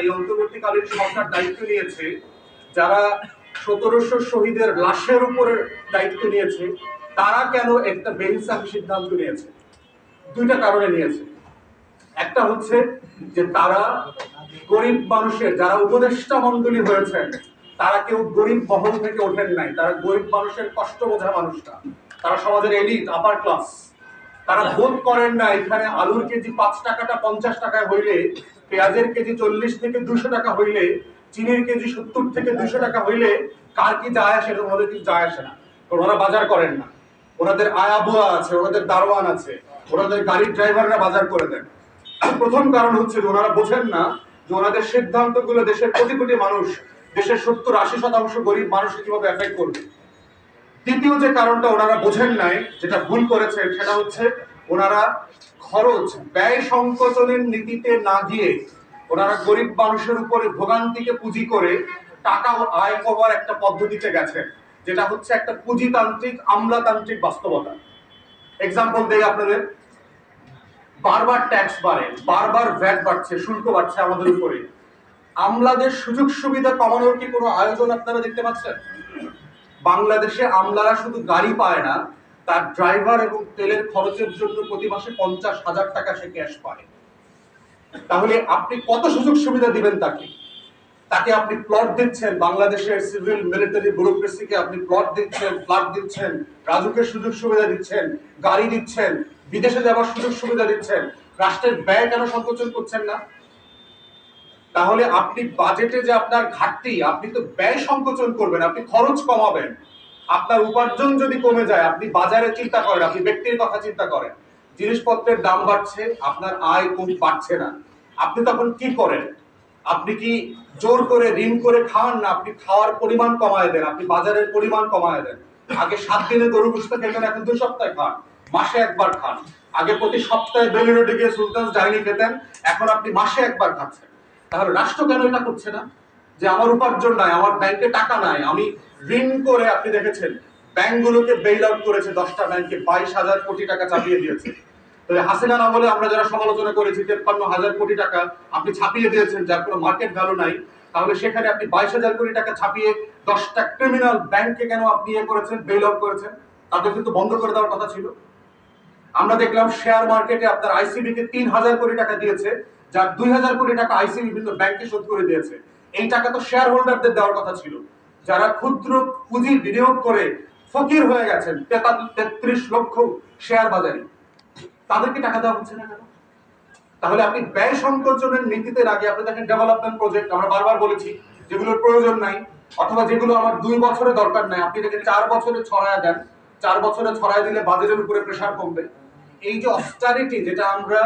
এই অন্তর্বর্তীকালীন সরকার দায়িত্ব নিয়েছে। যারা সতেরোশো শহীদের লাশের উপরে দায়িত্ব নিয়েছে, তারা কেন একটা সিদ্ধান্ত নিয়েছে? দুইটা কারণে নিয়েছে। একটা হচ্ছে যে তারা গরিব মানুষের, যারা উপদেষ্টা মন্ডলী হয়েছেন, তারা কেউ গরিব মহল থেকে ওঠেন নাই। তারা গরিব মানুষের কষ্ট বোঝা মানুষটা। তারা সমাজের এলিট আপার ক্লাস তারা বোধ করেন না। এখানে আলুর কেজি পাঁচ টাকাটা পঞ্চাশ টাকায় হইলে পেঁয়াজের কেজি চল্লিশ থেকে দুশো টাকা হইলে, চিনির কেজি সত্তর থেকে দুশো টাকা হইলে, কার কি যায় আসে না ওনাদের কিছু যায় আসে না। কারণ ওরা বাজার করেন না। ওনাদের আয়াবুয়া আছে, ওনাদের দারোয়ান আছে, ওনাদের গাড়ির ড্রাইভাররা বাজার করে দেন। প্রথম কারণ হচ্ছে যে ওনারা বোঝেন না যে ওনাদের সিদ্ধান্তগুলো দেশের কোটি কোটি মানুষ, দেশের সত্তর আশি শতাংশ গরিব মানুষকে কীভাবে এফেক্ট করবে? দ্বিতীয় যে কারণটা ওনারা বোঝেন নাই, যেটা ভুল করেছেন, সেটা হচ্ছে ওনারা খরচ, ব্যয় সংকোচনের নীতিতে না গিয়ে ওনারা গরিব মানুষের উপরে ভোগান্তিকে পুঁজি করে টাকা আয় করবার একটা পদ্ধতিতে গেছেন, যেটা হচ্ছে একটা পুঁজিতান্ত্রিক, আমলাতান্ত্রিক বাস্তবতা। এক্সাম্পল দেই আপনাদের। বারবার ট্যাক্স বাড়ে, বারবার ভ্যাট বাড়ছে, শুল্ক বাড়ছে আমাদের উপরে। আমলাদের সুযোগ সুবিধা কমানোর কি কোনো আয়োজন আপনারা দেখতে পাচ্ছেন? বাংলাদেশে আমলারা শুধু গাড়ি পায় না তার ড্রাইভার এবং তেলের খরচের জন্য প্রতি মাসে পঞ্চাশ হাজার টাকা সে ক্যাশ পায়। তাহলে আপনি কত সুযোগ সুবিধা দিবেন তাকে? তাকে আপনি প্লট দিচ্ছেন, বাংলাদেশের সিভিল মিলিটারি ব্যুরোক্রেসিকে আপনি প্লট দিচ্ছেন ফ্ল্যাট দিচ্ছেন, রাজুকের সুযোগ সুবিধা দিচ্ছেন, গাড়ি দিচ্ছেন, বিদেশে যাওয়ার সুযোগ সুবিধা দিচ্ছেন, রাষ্ট্রের ব্যয় কেন সংকোচন করছেন না? তাহলে আপনি বাজেটে যে আপনার ঘাটতি, আপনি তো ব্যয় সংকোচন করবেন, আপনি খরচ কমাবেন। আপনার উপার্জন যদি কমে যায়, আপনি বাজারে চিন্তা করেন, আপনি ব্যক্তির কথা চিন্তা করেন, জিনিসপত্রের দাম বাড়ছে, আপনার আয় কম বাড়ছে না। আপনি তখন কি করেন? আপনি কি জোর করে, ঋণ করে খাওয়ান না আপনি খাওয়ার পরিমাণ কমায় দেন, আপনি বাজারের পরিমাণ কমায় দেন? আগে সাত দিনে গরু গুস্ত খেতেন, এখন দুই সপ্তাহে খান, মাসে একবার খান। আগে প্রতি সপ্তাহে বেলুরোডে গিয়ে সুলতান ডাইনি খেতেন, এখন আপনি মাসে একবার খাচ্ছেন। তাহলে রাষ্ট্র কেন এটা করছে না? যে আমার উপার্জন নাই, আমার ব্যাংকে টাকা নাই, আমি ঋণ করে আপনি দেখেছেন, ব্যাংকগুলোকে বেইল আউট করেছে দশটা ব্যাংকে, বাইশ হাজার কোটি টাকা চাপিয়ে দিয়েছে। তো এই হাসিনা আমরা যারা সমালোচনা করেছি, তেপ্পান্ন হাজার কোটি টাকা আপনি ছাপিয়ে দিয়েছেন, যার কোনো মার্কেট ভ্যালু নাই, তাহলে সেখানে আপনি বাইশ হাজার কোটি টাকা ছাপিয়ে দশটা ক্রিমিনাল ব্যাংকে কেন আপনি ইয়ে করেছেন বেইল আউট করেছেন? তাদের কিন্তু বন্ধ করে দেওয়ার কথা ছিল। আমরা দেখলাম শেয়ার মার্কেটে আপনার আইসিবি কে তিন হাজার কোটি টাকা দিয়েছে, যার দুই হাজার কোটি টাকা আইসিবি বিভিন্ন ব্যাংকে শোধ করে দিয়েছে। এই টাকা তো শেয়ার হোল্ডারদের দেওয়ার কথা ছিল। যারা ক্ষুদ্র পুঁজি বিনিয়োগ করে ফকির হয়ে গেছেন তেত্রিশ লক্ষ শেয়ার বাজারে, তাদেরকে টাকা দেওয়া হচ্ছে না কেন? তাহলে আপনি ব্যয় সংকোচনের নীতিতে আগে আপনি দেখেন ডেভেলপমেন্ট প্রজেক্ট আমরা বারবার বলেছি, যেগুলোর প্রয়োজন নাই, অথবা যেগুলো আমার দুই বছরে দরকার নাই, আপনি এটাকে চার বছরে ছড়ায় দেন, চার বছরে ছড়ায় দিলে বাজেটের উপরে প্রেশার কমবে। এই যে অস্টারিটি যেটা আমরা